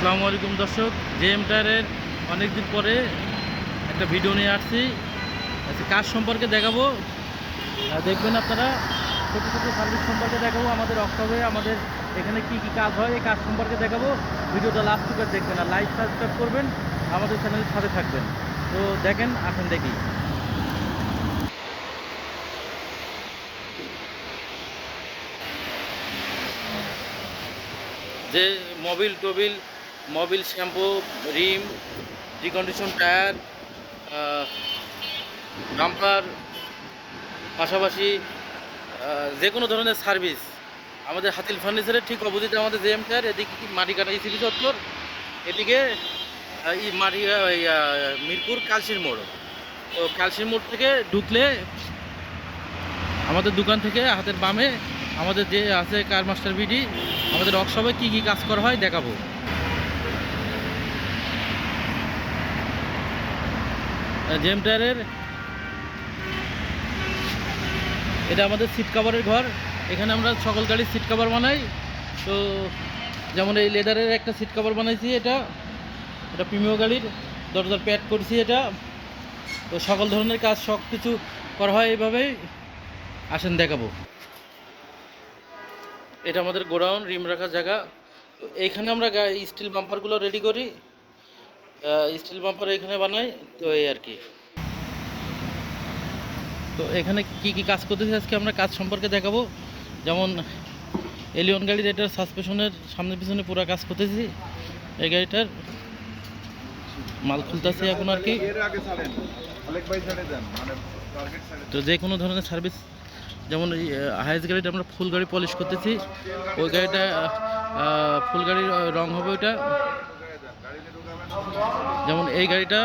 আসসালামু আলাইকুম দর্শক, জেএম টায়ারের অনেকদিন পরে একটা ভিডিও নিয়ে আসছি। আচ্ছা কাজ সম্পর্কে দেখাবো। দেখবেন আপনারা, ছোটো ছোটো সার্ভিস সম্পর্কে দেখাবো, আমাদের অক্টোবরে আমাদের এখানে কি কি কাজ হয়, এই কাজ সম্পর্কে দেখাবো। ভিডিওটা লাস্ট টুকার দেখবেন আর লাইক সাবস্ক্রাইব করবেন, আমাদের চ্যানেলের সাথে থাকবেন। তো দেখেন, আসেন দেখি। যে Mobil টোবিল Mobil shampoo, rim recondition tyre damper, পাশাপাশি যে কোনো ধরনের সার্ভিস। আমাদের হাতিল ফার্নিচারের ঠিক অপোজিটে আমাদের জেএম টায়ার এদিকে মাটি কাটা ইসিবি চত্বর? এদিকে মাটি মিরপুর কালশির মোড়। তো কালশির মোড় থেকে ঢুকলে আমাদের দোকান থেকে হাতের বামে আমাদের যে আছে কার মাস্টার বিডি, আমাদের ওয়ার্কশপে কী কী কাজ করা হয় দেখাবো। জেম টায়ারের এটা আমাদের সিট কাভারের ঘর। এখানে আমরা সকল গাড়ির সিট কাভার বানাই। তো যেমন এই লেদারের একটা সিট কাভার বানাইছি এটা। এটা প্রিমিয় গাড়ির। দরজার প্যাড করছি এটা। তো সকল ধরনের কাজ সব কিছু করা হয় এইভাবেই। আসেন দেখাবো। এটা আমাদের গোডাউন, রিম রাখার জায়গা। এইখানে আমরা স্টিল বাম্পারগুলো রেডি করি। স্টিল বাম্পার এখানে বানাই তো এই আর কি। তো এখানে কি কি কাজ করতেছি আজকে আমরা কাজ সম্পর্কে দেখাবো। যেমন এলিয়ন গাড়ির এটার সাসপেশনের সামনে পিছনে পুরো কাজ করতেছি। এই গাড়িটার মাল খুলতেছি এখন আর কি। মানে তো যে কোনো ধরনের সার্ভিস যেমন এই হাইস গাড়িটা আমরা ফুল গাড়ি পলিশ করতেছি। ওই গাড়িটা ফুল গাড়ির রং হবে ওইটা। যেমন এই গাড়িটা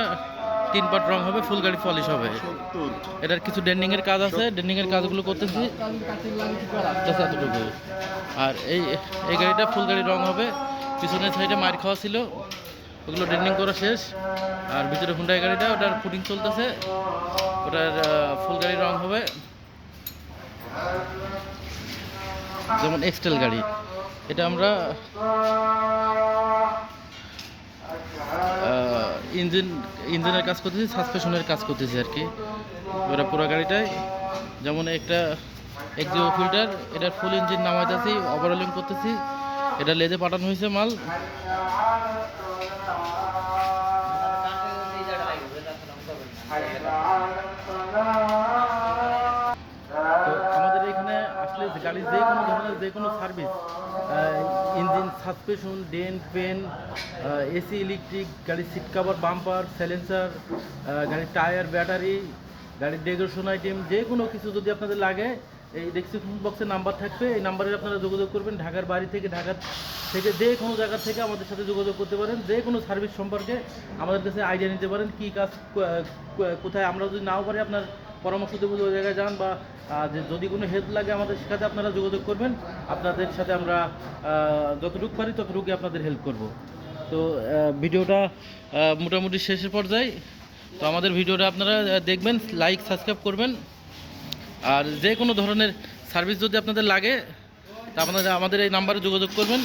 তিন পার্ট রং হবে ফুল গাড়ি পলিশ হবে। এটার কিছু ডেন্ডিং এর কাজ আছে ডেন্ডিং এর কাজগুলো করতেছি। এতটুকু। আর এই এই গাড়িটা ফুল গাড়ি রং হবে। পিছনের সাইডে মার খাওয়া ছিল। ওগুলো ডেন্ডিং করা শেষ। আর ভিতরে হুন্ডাই গাড়িটা, ওটার ফুটিং চলতেছে। ওটার ফুল গাড়ি রং হবে। যেমন এক্সটেল গাড়ি। এটা আমরা ইঞ্জিন, ইঞ্জিনের কাজ করতেছি সাসপেশনের কাজ করতেছি আর কি। ওরা পুরো গাড়িটায় যেমন একটা এক্সিও ফিল্টার, এটার ফুল ইঞ্জিন নামাইতেছি ওভারঅলিং করতেছি, এটা লেজে পাঠানো হয়েছে মাল। আমাদের এখানে আসলে গাড়ির যে কোনো ধরনের যে কোনো সার্ভিস ইঞ্জিন সাসপেশন ডেন পেন এসি, ইলেকট্রিক, গাড়ির সিট কাভার, বাম্পার, সাইলেন্সার গাড়ির টায়ার, ব্যাটারি, গাড়ির ডেকোরেশন আইটেম যে কোনো কিছু যদি আপনাদের লাগে, এই ডেসক্রিপশন বক্সে নাম্বার থাকবে, এই নাম্বারে আপনারা যোগাযোগ করবেন, ঢাকার বাড়ি থেকে ঢাকার থেকে যে কোনো জায়গা থেকে আমাদের সাথে যোগাযোগ করতে পারেন, যে কোনো সার্ভিস সম্পর্কে আমাদের কাছে আইডিয়া নিতে পারেন, কী কাজ কোথায় আমরা যদি নাও পারি আপনার পরামর্শ দেবো ওই জায়গায় যান বা যদি কোনো হেল্প লাগে আমাদের সাথে আপনারা যোগাযোগ করবেন। আপনাদের সাথে আমরা যতটুকু পারি ততটুকুই আপনাদের হেল্প করব। তো ভিডিওটা মোটামুটি শেষের পর্যায়ে। তো আমাদের ভিডিওটা আপনারা দেখবেন লাইক সাবস্ক্রাইব করবেন। আর যে কোনো ধরনের সার্ভিস যদি আপনাদের লাগে, তা আপনারা আমাদের এই নাম্বারে যোগাযোগ করবেন।